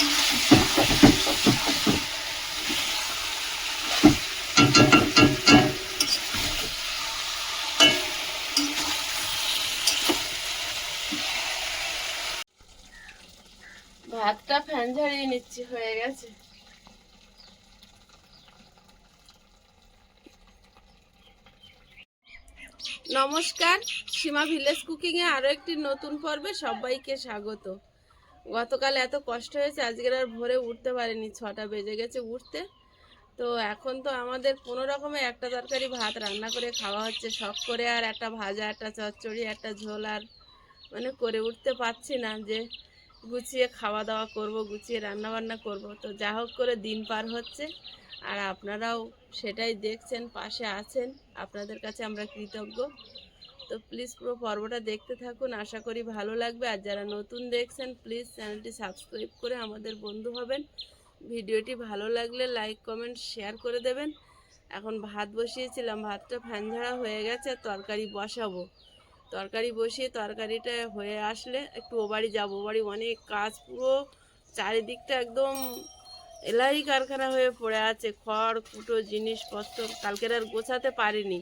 ভাতটা ফ্যান ঝাড়িয়ে নিচ্ছি, হয়ে গেছে। নমস্কার, সীমা ভিলেজ কুকিং এ আরও একটি নতুন পর্বে সবাইকে স্বাগত। গতকাল এত কষ্ট হয়েছে, আজকের আর ভোরে উঠতে পারিনি, ছটা বেজে গেছে উঠতে। তো এখন তো আমাদের কোনো রকমে একটা তরকারি, ভাত রান্না করে খাওয়া হচ্ছে। শখ করে আর একটা ভাজা, একটা চচ্চড়ি, একটা ঝোল আর মানে করে উঠতে পারছি না যে গুছিয়ে খাওয়া দাওয়া করব, গুছিয়ে রান্না বান্না করব। তো যা হোক করে দিন পার হচ্ছে। আর আপনারাও সেটাই দেখছেন, পাশে আছেন। আপনাদের কাছে আমরা কৃতজ্ঞ। তো প্লিজ পুরো পর্বটা দেখতে থাকুন। আশা করি ভালো লাগবে। আর যারা নতুন দেখছেন প্লিজ চ্যানেলটি সাবস্ক্রাইব করে আমাদের বন্ধু হবেন। ভিডিওটি ভালো লাগলে লাইক কমেন্ট শেয়ার করে দেবেন। এখন ভাত বসিয়েছিলাম। ভাতটা ফ্যান ঝাড়া হয়ে গেছে তরকারি বসাবো। তরকারি বসিয়ে তরকারিটা হয়ে আসলে একটু ও বাড়ি যাব। ও বাড়ি অনেক কাজ, পুরো চারিদিকটা একদম এলাই কারখানা হয়ে পড়ে আছে। খড়, কুটো, জিনিসপত্র কালকের আর গোছাতে পারিনি।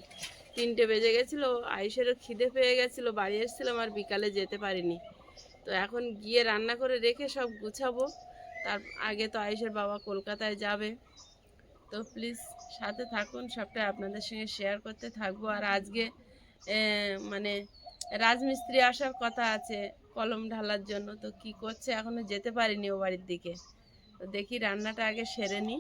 তিনটে বেজে গেছিল আইসেরও খিদে পেয়ে গেছিল, বাড়ি এসেছিলাম আর বিকালে যেতে পারিনি। তো এখন গিয়ে রান্না করে রেখে সব গুছাবো। তার আগে তো আয়েশের বাবা কলকাতায় যাবে। তো প্লিজ সাথে থাকুন, সবটাই আপনাদের সঙ্গে শেয়ার করতে থাকব। আর আজকে মানে রাজমিস্ত্রি আসার কথা আছে, কলম ঢালার জন্য। তো কি করছে, এখনও যেতে পারিনি ও বাড়ির দিকে। তো দেখি রান্নাটা আগে সেরে নি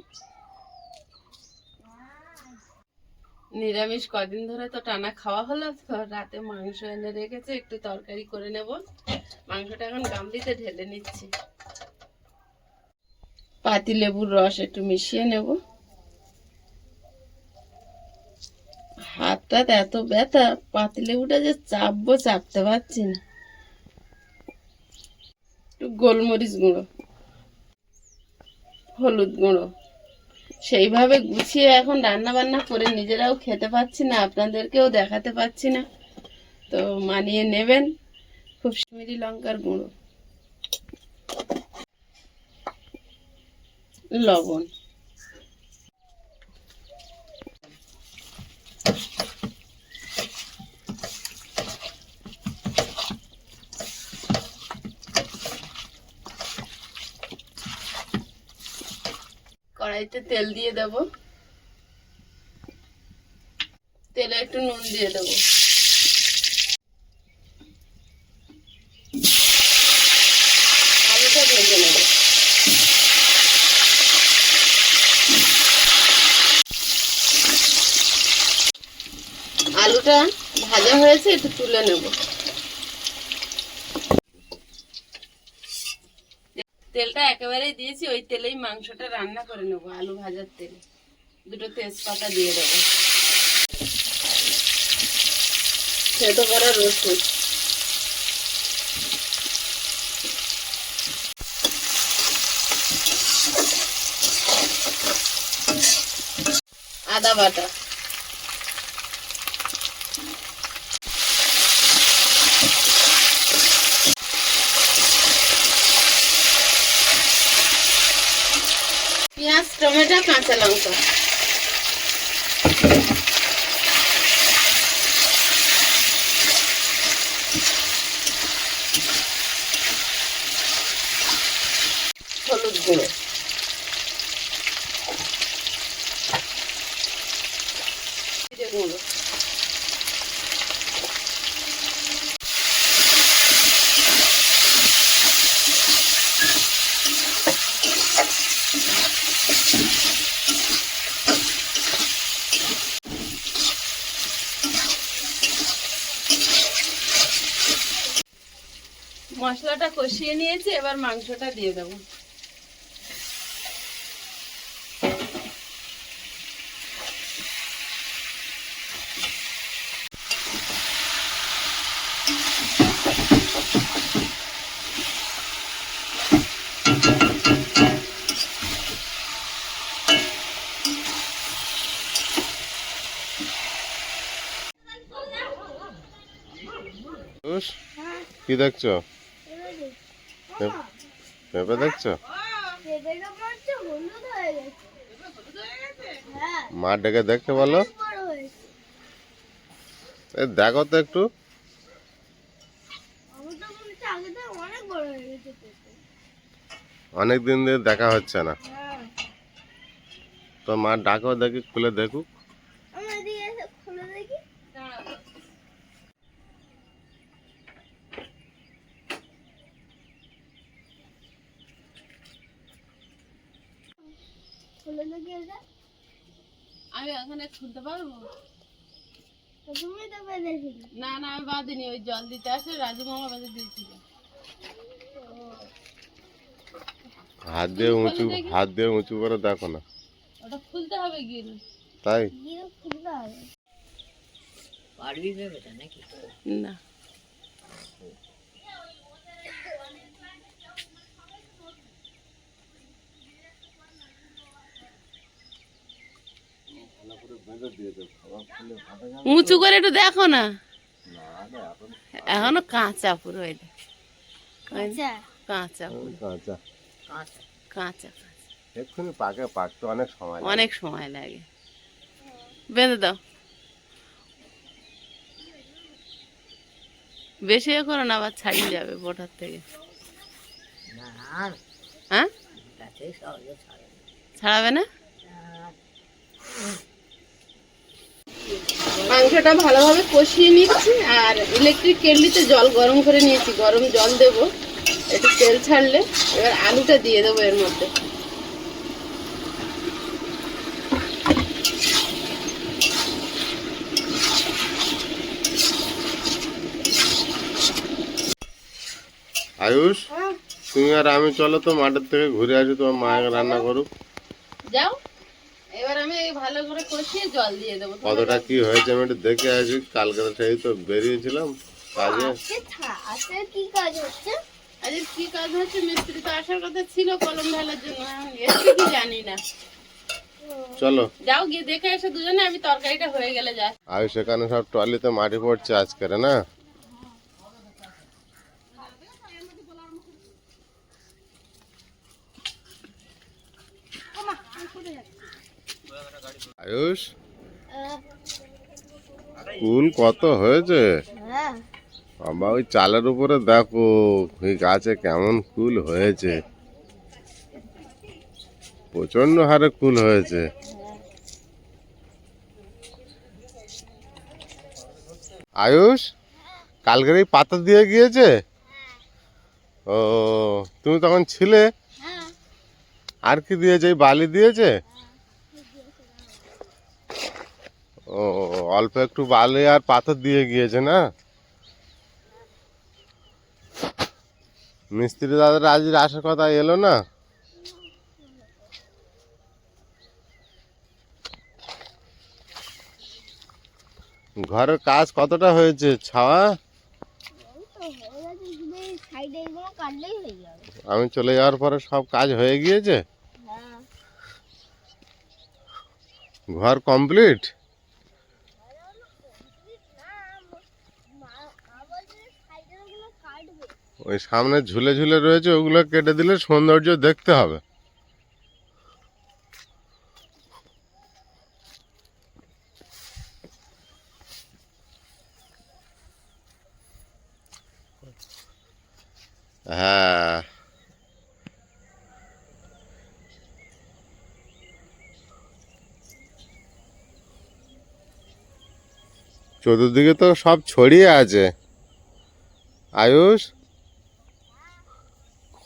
নিরামিষ কদিন ধরে তো টানা খাওয়া হলো রাতে মাংস এনে রেখেছে, একটু তরকারি করে নেব। মাংসটা এখন গামলিতে ঢেলে নিচ্ছি। পাতি লেবুর রস একটু মিশিয়ে নেব। হাতটা এত ব্যথা, পাতি লেবুটা যে চাপবো, চাপতে পারছি না। একটু গোলমরিচ গুঁড়ো, হলুদ গুঁড়ো। সেইভাবে গুছিয়ে এখন রান্না বান্না করে নিজেরাও খেতে পাচ্ছি না, আপনাদেরকেও দেখাতে পাচ্ছি না। তো মানিয়ে নেবেন, খুব কাশ্মীরি লঙ্কার গুঁড়ো। লবণ। কড়াইতে তেল দিয়ে দেব। তেলে একটু নুন দিয়ে দেব। আলুটা ভেজে আলুটা ভাজা হয়েছে, একটু তুলে নেব। তেলটা একেবারেই দিয়েছি, ওই তেলেই মাংসটা রান্না করে নেব, আলু ভাজার তেলে। দুটো তেজপাতা দিয়ে দেবো। সেদ্ধ করা রসুন। আদা বাটা। পেঁয়াজ টমেটো কাঁচা লঙ্কা। হলুদ গুঁড়ো জিরে গুঁড়ো মশলাটা কষিয়ে নিয়েছি এবার মাংসটা দিয়ে দেবো। কি দেখছ? পেঁপে দেখছ? মা ডেকে দেখতে বলো। দেখো তো একটু। অনেক দিন দিয়ে দেখা হচ্ছে না। তো মা ডাকো দেখি, খুলে দেখুক আমরা এদিকে এসে খুলে দেখি খুলে দেখি এটা আমি ওখানে খুলতে পারব? তুমি তো বেঁধেছিলে না না আমি বাঁধিনি ওই জল দিতে আসে রাজু মামা বেঁধে দিয়েছিল। হাত দিয়ে উঁচু হাত দিয়ে উঁচু করে দেখো না। ওটা খুলতে হবে গিয়ে। তাই? গিয়ে খুলতে হবে। না। উঁচু করে একটু দেখো না। এখনও কাঁচা পুরো এটা। আচ্ছা কাঁচা কাঁচা। কাঁচা। কাঁচা এক্ষুনি পাকে পাকতে অনেক সময় লাগে। অনেক সময় লাগে। বেঁধে দাও। বেশি এ করো না আবার ছাড়িয়ে যাবে বোটার থেকে। হ্যাঁ? ছাড়াবে না। মাংসটা ভালোভাবে কষিয়ে নিচ্ছি আর ইলেকট্রিক কেটলিতে জল গরম করে নিয়েছি গরম জল দেব একটু তেল ছাড়লে এবার আলুটা দিয়ে দেবো এর মধ্যে। আয়ুষ হ্যাঁ। তুমি আর আমি চলো তো মাঠের থেকে ঘুরে আসি তোমার মা রান্না করুক। যাও। এবার আমি এই ভালো করে কষিয়ে জল দিয়ে দেবো কতটা কি হয়েছে আমি একটু দেখে আসি কালকে সেই তো বেরিয়েছিলাম কাজে। আজকে কি কাজ হচ্ছে? আজকে কি কাজ হচ্ছে মিস্ত্রি তো আসার কথা ছিল কলম ঢালার জন্য এখন কি জানি না। চলো। যাও গিয়ে দেখে এসে দুজনে আমি তরকারিটা হয়ে গেলে যা আয়ুষ এখানে সব ট্রলিতে মাটি পড়ছে আজকের না? আয়ুষ? কুল কত হয়েছে? হ্যাঁ বাবা ওই চালের উপরে দেখো ওই গাছে কেমন কুল হয়েছে। প্রচণ্ড হারে কুল হয়েছে। আয়ুষ কালকের এই পাতা দিয়ে গিয়েছে? ও তুমি তখন ছিলে? হ্যাঁ। আর কি দিয়েছে? এই বালি দিয়েছে ও অল্প একটু বালি আর পাথর দিয়ে গিয়েছে না? মিস্ত্রি দাদা আজ আসার কথা এলো না? ঘরের কাজ কতটা হয়েছে ছাওয়া? আমি চলে যাওয়ার পরে সব কাজ হয়ে গিয়েছে? হ্যাঁ। ঘর কমপ্লিট? ওই সামনে ঝুলে ঝুলে রয়েছে, ওগুলো কেটে দিলে সৌন্দর্য দেখতে হবে। হ্যাঁ। চতুর্দিকে তো সব ছড়িয়ে আছে। আয়ুষ?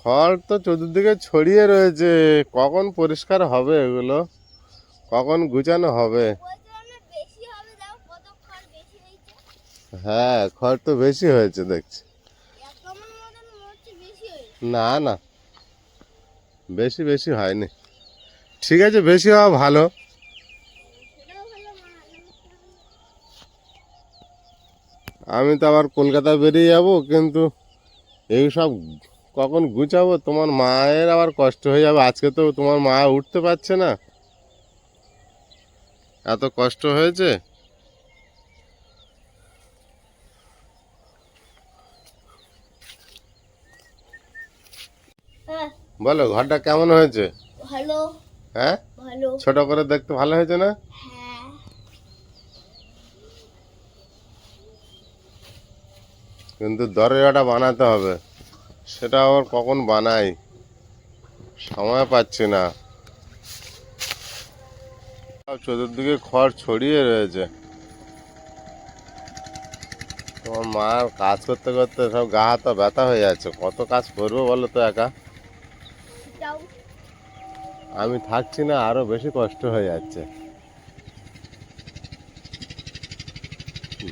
খড় তো চতুর্দিকে ছড়িয়ে রয়েছে। কখন পরিষ্কার হবে এগুলো? কখন গুছানো হবে? হ্যাঁ খড় তো বেশি হয়েছে দেখছি। না না। বেশি বেশি হয়নি। ঠিক আছে, বেশি হওয়া ভালো। আমি তো আবার কলকাতা বেরিয়ে যাব, কিন্তু এই সব কখন গুছাবো? তোমার মায়ের আবার কষ্ট হয়ে যাবে। আজকে তো তোমার মা উঠতে পারছে না। এত কষ্ট হয়েছে? হ্যাঁ। বলো ঘরটা কেমন হয়েছে? ভালো। হ্যাঁ? ভালো। ছোট করে দেখতে ভালো হয়েছে না? হ্যাঁ। কিন্তু দরজাটা বানাতে হবে। সেটা আবার কখন বানাই? সময় পাচ্ছি না। চতুর্দিকে খড় ছড়িয়ে রয়েছে। তোমার মার কাজ করতে করতে সব গা হাত ব্যথা হয়ে যাচ্ছে। কত কাজ করব বলো তো একা? আমি থাকছি না আরও বেশি কষ্ট হয়ে যাচ্ছে।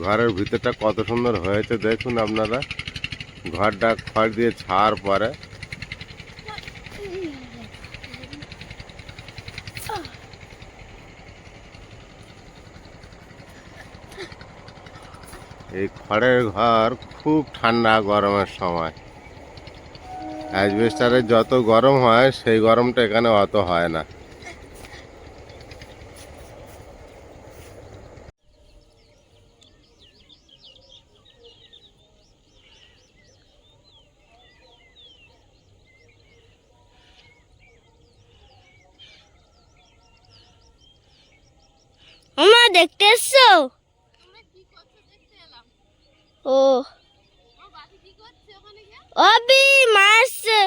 ঘরের ভিতরটা কত সুন্দর হয়েছে দেখুন আপনারা। ঘরটা খড় দিয়ে ছাড় পরে। এই খড়ের ঘর খুব ঠান্ডা গরমের সময়। অ্যাজবেস্টারে যত গরম হয়, সেই গরমটা এখানে অত হয় না মামা দেখতে এসছো? ও। অবি মারছে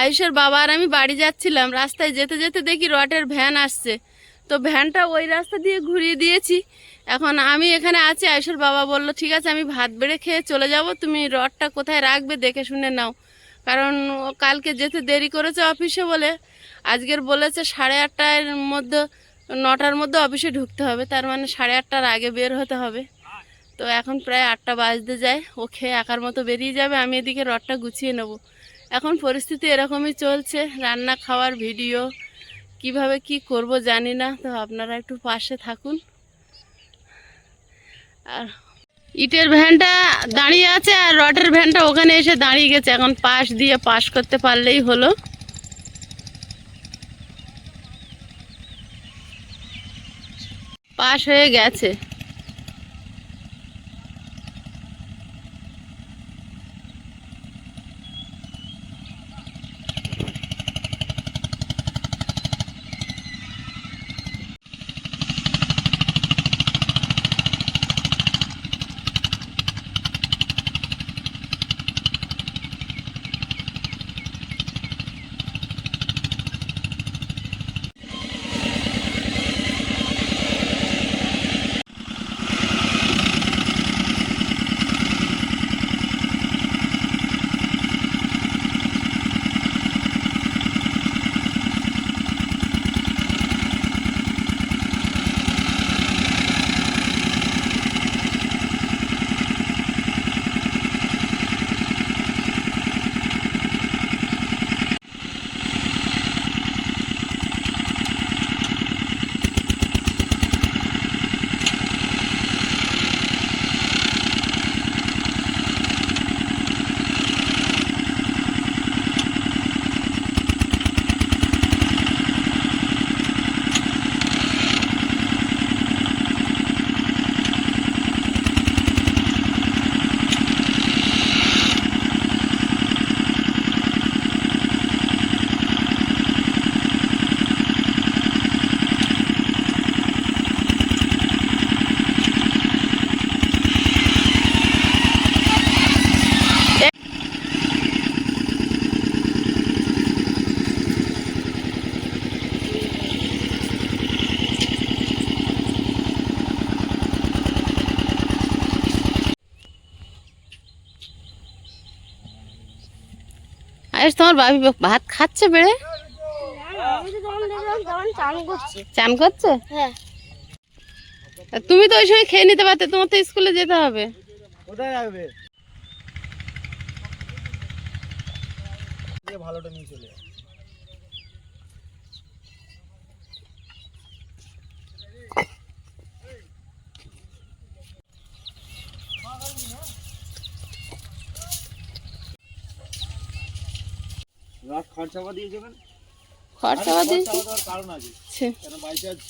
আয়ুষের বাবা আর আমি বাড়ি যাচ্ছিলাম। রাস্তায় যেতে যেতে দেখি রটের ভ্যান আসছে। তো ভ্যানটা ওই রাস্তা দিয়ে ঘুরিয়ে দিয়েছি। এখন আমি এখানে আছি। আয়ুষের বাবা বলল, ঠিক আছে, আমি ভাত বেড়ে খেয়ে চলে যাব। তুমি রডটা কোথায় রাখবে দেখে শুনে নাও। কারণ কালকে যেতে দেরি করেছে অফিসে বলে, আজকের বলেছে সাড়ে আটটার মধ্যে, নটার মধ্যে অফিসে ঢুকতে হবে। তার মানে সাড়ে আটটার আগে বের হতে হবে। তো এখন প্রায় আটটা বাজতে যায়। ও খেয়ে একার মতো বেরিয়ে যাবে। আমি এদিকে রডটা গুছিয়ে নেব। এখন পরিস্থিতি এরকমই চলছে, রান্না খাওয়ার ভিডিও, কীভাবে কি করব জানি না, তো আপনারা একটু পাশে থাকুন। আর ইটের ভ্যানটা দাঁড়িয়ে আছে আর রডের ভ্যানটা ওখানে এসে দাঁড়িয়ে গেছে, এখন পাশ দিয়ে পাশ করতে পারলেই হলো। পাশ হয়ে গেছে। বাবি ভাত খাচ্ছে বেড়ে? চান করছে? হ্যাঁ। তুমি তো ওই সময় খেয়ে নিতে পারতে তোমার তো স্কুলে যেতে হবে। ভালোটা নিয়ে চলে রাত খরচাবা দিয়ে যাবেন? খরচাবা দেওয়ার কারণ আছে। কেন বাই চান্স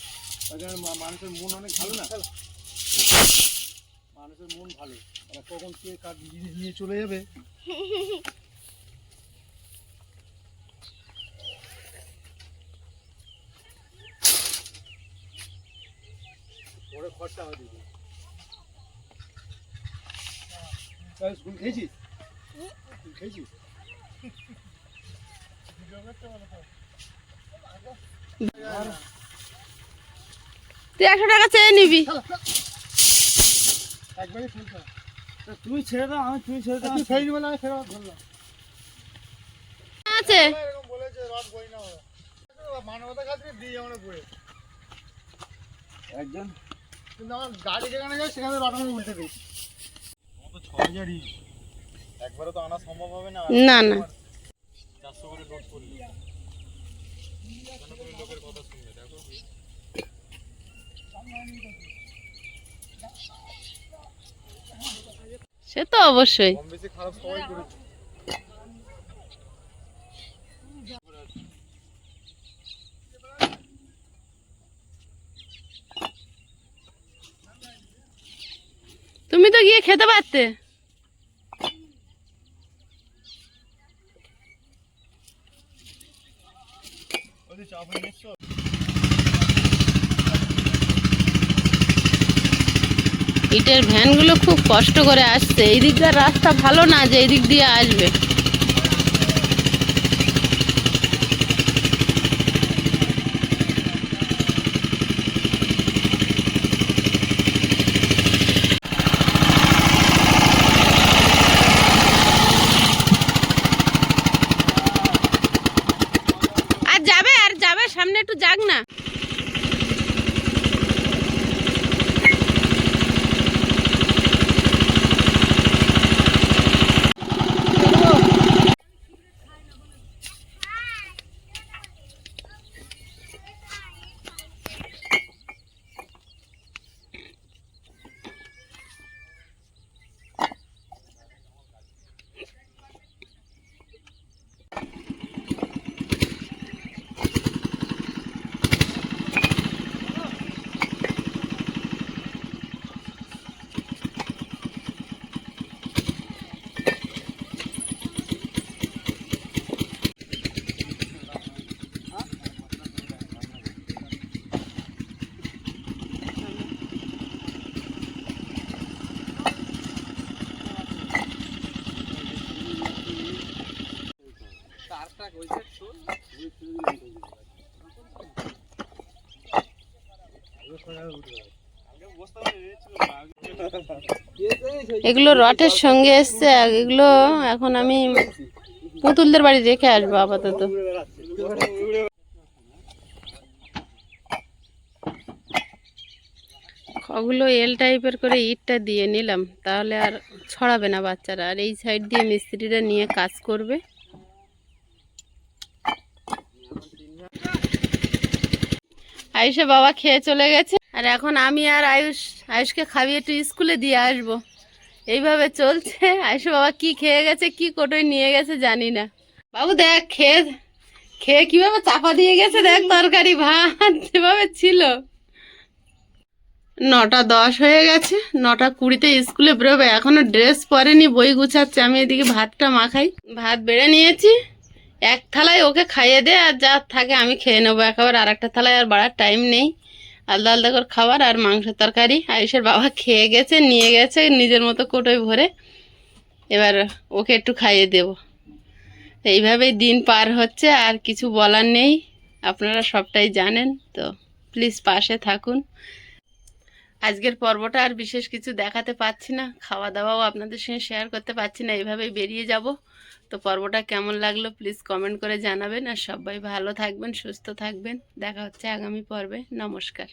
এখানে মা- মানুষের মন অনেক ভালো না? মানুষের মন ভালো। ওরা কখন কে জিনিস নিয়ে চলে যাবে? পরে খরচা দিদি তাই খেয়েছিস খেয়েছিস তুই একশো টাকা চেয়ে নিবি। তুই ছেড়ে দাও আমি তুই ছেড়ে দাও। তুই ফেলে না ধরলাম আছে। বই একজন। কিন্তু আমার গাড়ি যেখানে যায় সেখানে রড আমি উল্টে দিই। তো ছ হাজারই। একবারে তো আনা সম্ভব হবে না। না না। চারশো করে লোড করলি লোকের কথা শুনবে দেখো সে তো অবশ্যই। খারাপ সবাই করেছে। তুমি তো গিয়ে খেতে পারতে ওই চাপ হয়ে নিচ্ছ ইটের ভ্যানগুলো খুব কষ্ট করে আসছে। এই দিককার রাস্তা ভালো না যে এইদিক দিয়ে আসবে আর যাবে আর যাবে সামনে একটু যাক না এগুলো রটের সঙ্গে এসছে এগুলো এখন আমি পুতুলদের বাড়ি রেখে আসব আপাতত। ওগুলো এল টাইপের করে ইটটা দিয়ে নিলাম, তাহলে আর ছড়াবে না বাচ্চারা। আর এই সাইড দিয়ে মিস্ত্রিরা নিয়ে কাজ করবে। আয়ুষে বাবা খেয়ে চলে গেছে। আর এখন আমি আর আয়ুষ, আয়ুষকে খাইয়ে একটু স্কুলে দিয়ে আসব। এইভাবে চলছে। আয়ুষ বাবা কি খেয়ে গেছে, কি কোটোয় নিয়ে গেছে জানি না। বাবু দেখ, খেয়ে খেয়ে কীভাবে চাপা দিয়ে গেছে দেখ, তরকারি, ভাত, যেভাবে ছিল। নটা দশ হয়ে গেছে, নটা কুড়িতে স্কুলে বেরোবে। এখনও ড্রেস পরেনি, বই গুছাচ্ছে। আমি এদিকে ভাতটা মাখাই। ভাত বেড়ে নিয়েছি। এক থালায় ওকে খাইয়ে দে, আর যা থাকে আমি খেয়ে নেব। একেবারে আর একটা থালায় আর বাড়ার টাইম নেই। আলাদা আলাদা করে খাবার আর মাংস তরকারি। আয়ুষের বাবা খেয়ে গেছে, নিয়ে গেছে নিজের মতো কোটোয় ভরে। এবার ওকে একটু খাইয়ে দেব। এইভাবেই দিন পার হচ্ছে, আর কিছু বলার নেই। আপনারা সবটাই জানেন, তো প্লিজ পাশে থাকুন। আজকের পর্বটা আর বিশেষ কিছু দেখাতে পাচ্ছি না, খাওয়া দাওয়াও আপনাদের সঙ্গে শেয়ার করতে পারছি না, এইভাবেই বেরিয়ে যাব। তো পর্বটা কেমন লাগল প্লিজ কমেন্ট করে জানাবেন আর সবাই ভালো থাকবেন, সুস্থ থাকবেন। দেখা হচ্ছে আগামী পর্বে। নমস্কার।